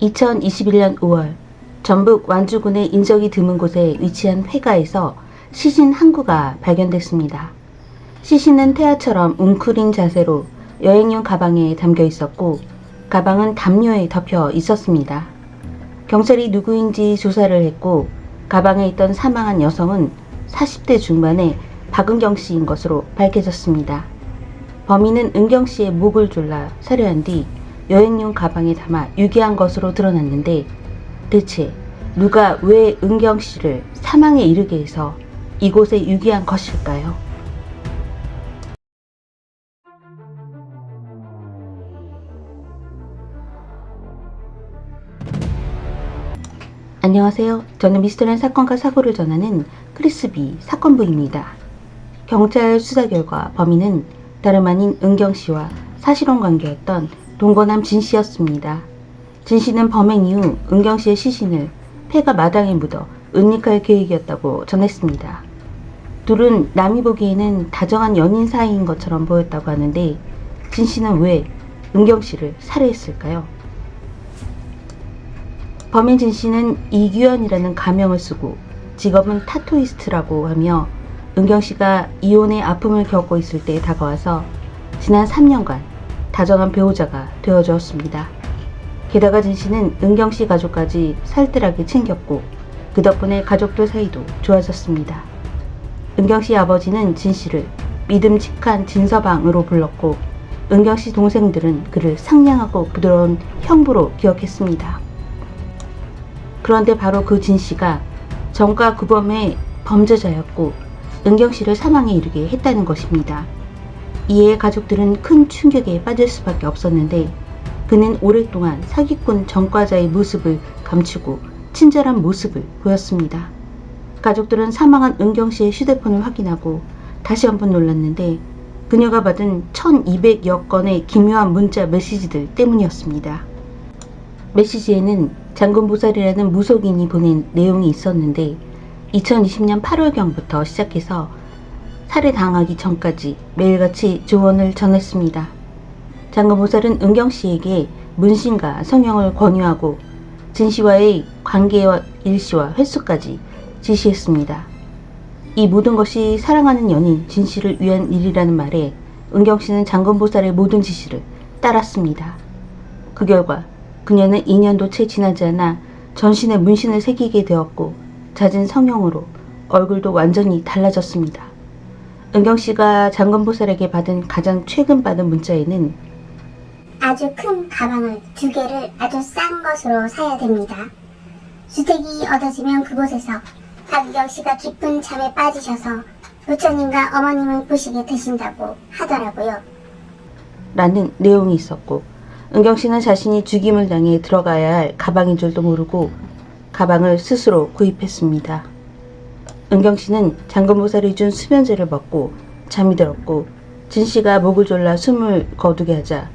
(2021년 5월) 전북 완주군의 인적이 드문 곳에 위치한 회가에서 시신 한 구가 발견됐습니다. 시신은 태아처럼 웅크린 자세로 여행용 가방에 담겨 있었고 가방은 담요에 덮여 있었습니다. 경찰이 누구인지 조사를 했고 가방에 있던 사망한 여성은 40대 중반의 박은경 씨인 것으로 밝혀졌습니다. 범인은 은경 씨의 목을 졸라 살해한 뒤 여행용 가방에 담아 유기한 것으로 드러났는데 대체 누가 왜 은경 씨를 사망에 이르게 해서 이곳에 유기한 것일까요? 안녕하세요. 저는 미스터리한 사건과 사고를 전하는 크리스비 사건부입니다. 경찰 수사 결과 범인은 다름 아닌 은경 씨와 사실혼 관계였던 동거남 진 씨였습니다. 진 씨는 범행 이후 은경 씨의 시신을 폐가 마당에 묻어 은닉할 계획이었다고 전했습니다. 둘은 남이 보기에는 다정한 연인 사이인 것처럼 보였다고 하는데 진 씨는 왜 은경 씨를 살해했을까요? 범인 진 씨는 이규현이라는 가명을 쓰고 직업은 타투이스트라고 하며 은경 씨가 이혼의 아픔을 겪고 있을 때 다가와서 지난 3년간 다정한 배우자가 되어주었습니다. 게다가 진 씨는 은경 씨 가족까지 살뜰하게 챙겼고 그 덕분에 가족들 사이도 좋아졌습니다. 은경 씨 아버지는 진 씨를 믿음직한 진서방으로 불렀고 은경 씨 동생들은 그를 상냥하고 부드러운 형부로 기억했습니다. 그런데 바로 그 진 씨가 정가 구범의 범죄자였고 은경 씨를 사망에 이르게 했다는 것입니다. 이에 가족들은 큰 충격에 빠질 수밖에 없었는데 그는 오랫동안 사기꾼 전과자의 모습을 감추고 친절한 모습을 보였습니다. 가족들은 사망한 은경 씨의 휴대폰을 확인하고 다시 한번 놀랐는데 그녀가 받은 1200여 건의 기묘한 문자 메시지들 때문이었습니다. 메시지에는 장군보살이라는 무속인이 보낸 내용이 있었는데 2020년 8월경부터 시작해서 살해당하기 전까지 매일같이 조언을 전했습니다. 장군보살은 은경 씨에게 문신과 성형을 권유하고 진 씨와의 관계와 일시와 횟수까지 지시했습니다. 이 모든 것이 사랑하는 연인 진 씨를 위한 일이라는 말에 은경 씨는 장군보살의 모든 지시를 따랐습니다. 그 결과 그녀는 2년도 채 지나지 않아 전신에 문신을 새기게 되었고 잦은 성형으로 얼굴도 완전히 달라졌습니다. 은경 씨가 장건보살에게 받은 가장 최근 받은 문자에는 아주 큰 가방을 두 개를 아주 싼 것으로 사야 됩니다. 주택이 얻어지면 그곳에서 박유경 씨가 깊은 잠에 빠지셔서 부처님과 어머님을 보시게 되신다고 하더라고요. 라는 내용이 있었고 은경 씨는 자신이 죽임을 당해 들어가야 할 가방인 줄도 모르고 가방을 스스로 구입했습니다. 은경 씨는 장건보살이 준 수면제를 먹고 잠이 들었고 진 씨가 목을 졸라 숨을 거두게 하자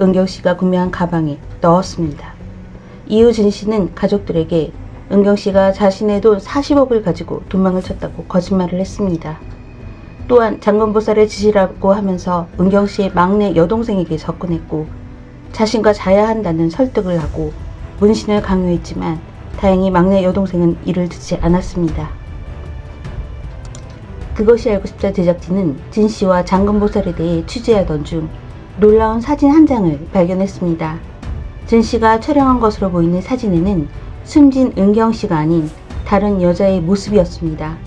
은경 씨가 구매한 가방에 넣었습니다. 이후 진 씨는 가족들에게 은경 씨가 자신의 돈 40억을 가지고 도망을 쳤다고 거짓말을 했습니다. 또한 장건보살의 지시라고 하면서 은경 씨의 막내 여동생에게 접근했고 자신과 자야 한다는 설득을 하고 문신을 강요했지만 다행히 막내 여동생은 이를 듣지 않았습니다. 그것이 알고 싶다 제작진은 진 씨와 장건보살에 대해 취재하던 중 놀라운 사진 한 장을 발견했습니다. 진 씨가 촬영한 것으로 보이는 사진에는 숨진 은경 씨가 아닌 다른 여자의 모습이었습니다.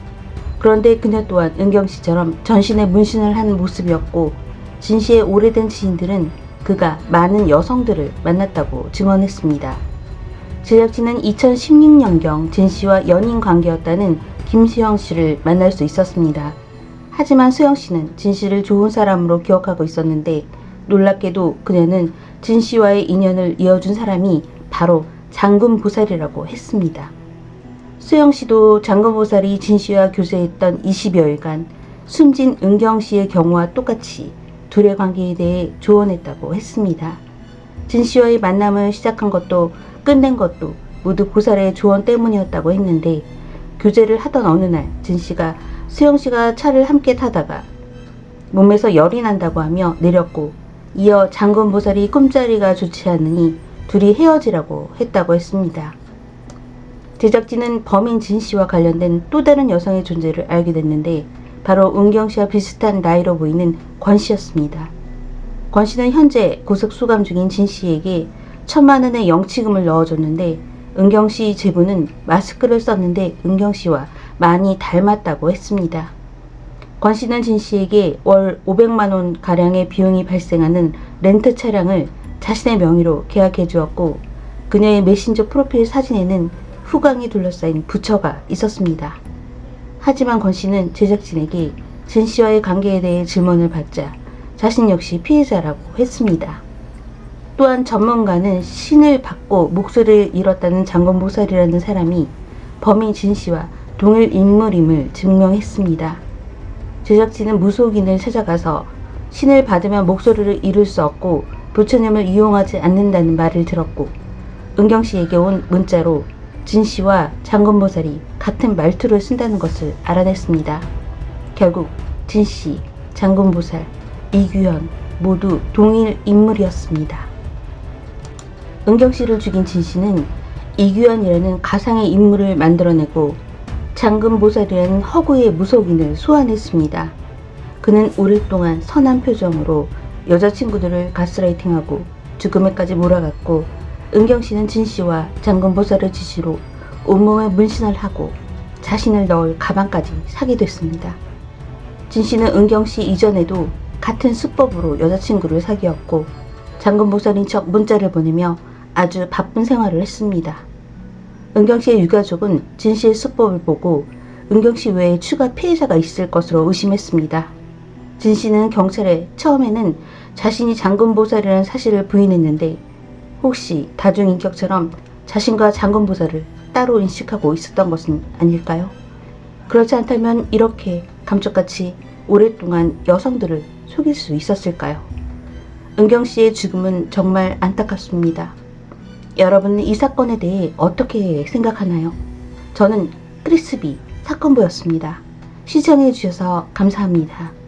그런데 그녀 또한 은경 씨처럼 전신에 문신을 한 모습이었고 진 씨의 오래된 지인들은 그가 많은 여성들을 만났다고 증언했습니다. 제작진은 2016년경 진 씨와 연인 관계였다는 김수영 씨를 만날 수 있었습니다. 하지만 수영 씨는 진 씨를 좋은 사람으로 기억하고 있었는데 놀랍게도 그녀는 진 씨와의 인연을 이어준 사람이 바로 장군 보살이라고 했습니다. 수영 씨도 장군 보살이 진 씨와 교제했던 20여일간 숨진 은경 씨의 경우와 똑같이 둘의 관계에 대해 조언했다고 했습니다. 진 씨와의 만남을 시작한 것도 끝낸 것도 모두 보살의 조언 때문이었다고 했는데 교제를 하던 어느 날 진 씨가 수영 씨가 차를 함께 타다가 몸에서 열이 난다고 하며 내렸고 이어 장군 보살이 꿈자리가 좋지 않으니 둘이 헤어지라고 했다고 했습니다. 제작진은 범인 진 씨와 관련된 또 다른 여성의 존재를 알게 됐는데 바로 은경 씨와 비슷한 나이로 보이는 권 씨였습니다. 권 씨는 현재 고속 수감 중인 진 씨에게 천만 원의 영치금을 넣어줬는데 은경 씨 제보는 마스크를 썼는데 은경 씨와 많이 닮았다고 했습니다. 권 씨는 진 씨에게 월 500만 원 가량의 비용이 발생하는 렌트 차량을 자신의 명의로 계약해 주었고 그녀의 메신저 프로필 사진에는 후광이 둘러싸인 부처가 있었습니다. 하지만 권 씨는 제작진에게 진 씨와의 관계에 대해 질문을 받자 자신 역시 피해자라고 했습니다. 또한 전문가는 신을 받고 목소리를 잃었다는 장건 보살이라는 사람이 범인 진 씨와 동일 인물임을 증명했습니다. 제작진은 무속인을 찾아가서 신을 받으면 목소리를 잃을 수 없고 부처님을 이용하지 않는다는 말을 들었고 은경 씨에게 온 문자로 진 씨와 장건보살이 같은 말투를 쓴다는 것을 알아냈습니다. 결국 진 씨, 장건보살, 이규현 모두 동일 인물이었습니다. 은경 씨를 죽인 진 씨는 이규현이라는 가상의 인물을 만들어내고 장금보살이라는 허구의 무속인을 소환했습니다. 그는 오랫동안 선한 표정으로 여자친구들을 가스라이팅하고 죽음에까지 몰아갔고 은경 씨는 진 씨와 장금보살의 지시로 온몸에 문신을 하고 자신을 넣을 가방까지 사게 됐습니다. 진 씨는 은경 씨 이전에도 같은 수법으로 여자친구를 사귀었고 장금보살인 척 문자를 보내며 아주 바쁜 생활을 했습니다. 은경 씨의 유가족은 진 씨의 수법을 보고 은경 씨 외에 추가 피해자가 있을 것으로 의심했습니다. 진 씨는 경찰에 처음에는 자신이 장군보살이라는 사실을 부인했는데 혹시 다중인격처럼 자신과 장군보살을 따로 인식하고 있었던 것은 아닐까요? 그렇지 않다면 이렇게 감쪽같이 오랫동안 여성들을 속일 수 있었을까요? 은경 씨의 죽음은 정말 안타깝습니다. 여러분은 이 사건에 대해 어떻게 생각하나요? 저는 크리스비 사건부였습니다. 시청해 주셔서 감사합니다.